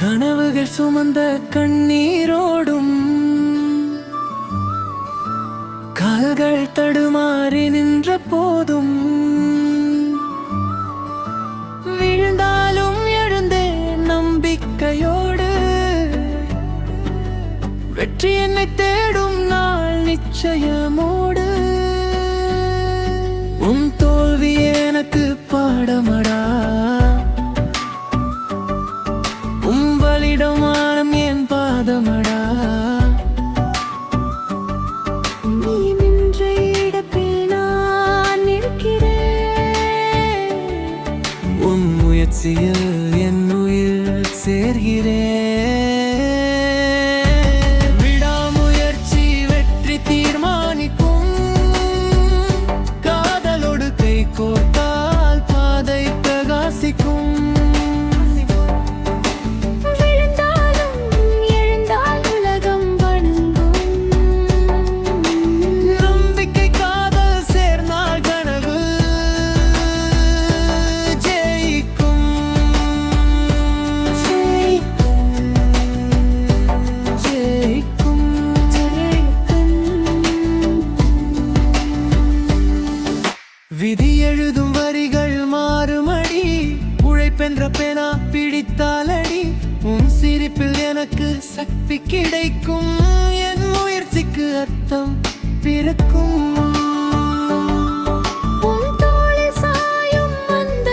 கனவுகள் சுமந்த கண்ணீரோடும் கால்கள் தடுமாறி நின்ற போதும் விழுந்தாலும் எழுந்தே நம்பிக்கையோடு வெற்றி என்னை தேடும் நாள் நிச்சயமோடு. உன் தோல்வி எனக்கு பாடமா? முயற்சியில் என் எனக்கு சக்தி கிடைக்கும். என் முயற்சிக்கு அர்த்தம் பிறக்கும்? உன் தோளில் சாயும் அந்த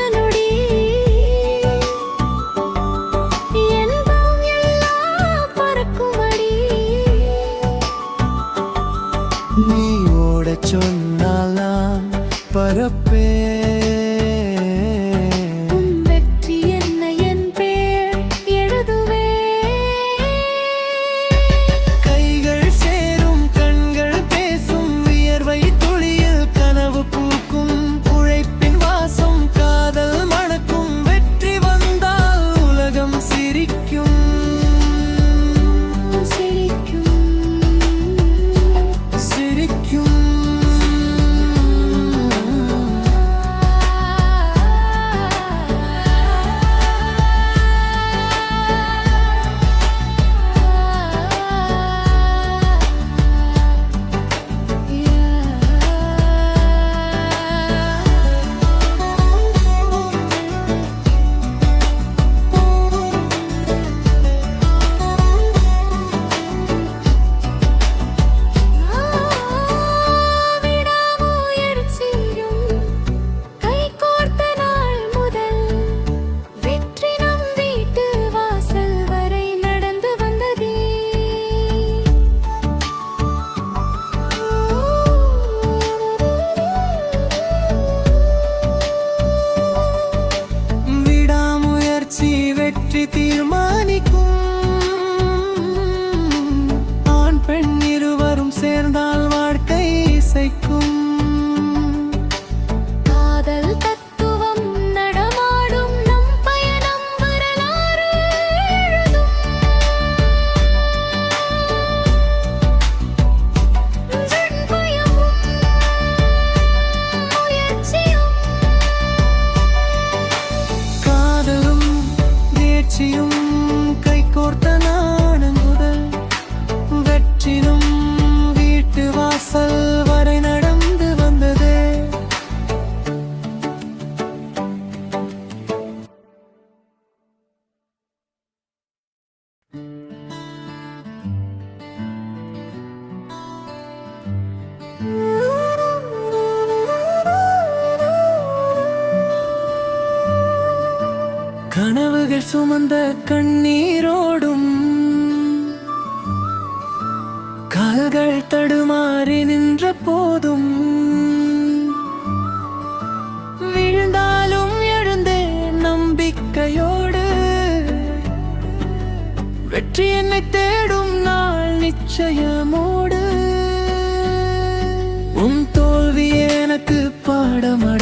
வெற்றி தீர்மானிக்கும் வாசல் வரை நடந்து வந்தது. கனவுகள் சுமந்த கண்ணீரோடும் கால்கள் தடுமாறி நின்ற போதும். விழுந்தாலும் எழுந்தே நம்பிக்கையோடு. வெற்றி என்னை தேடும் நாள் நிச்சயமோடு. உன் தோல்வி எனக்கு பாடமா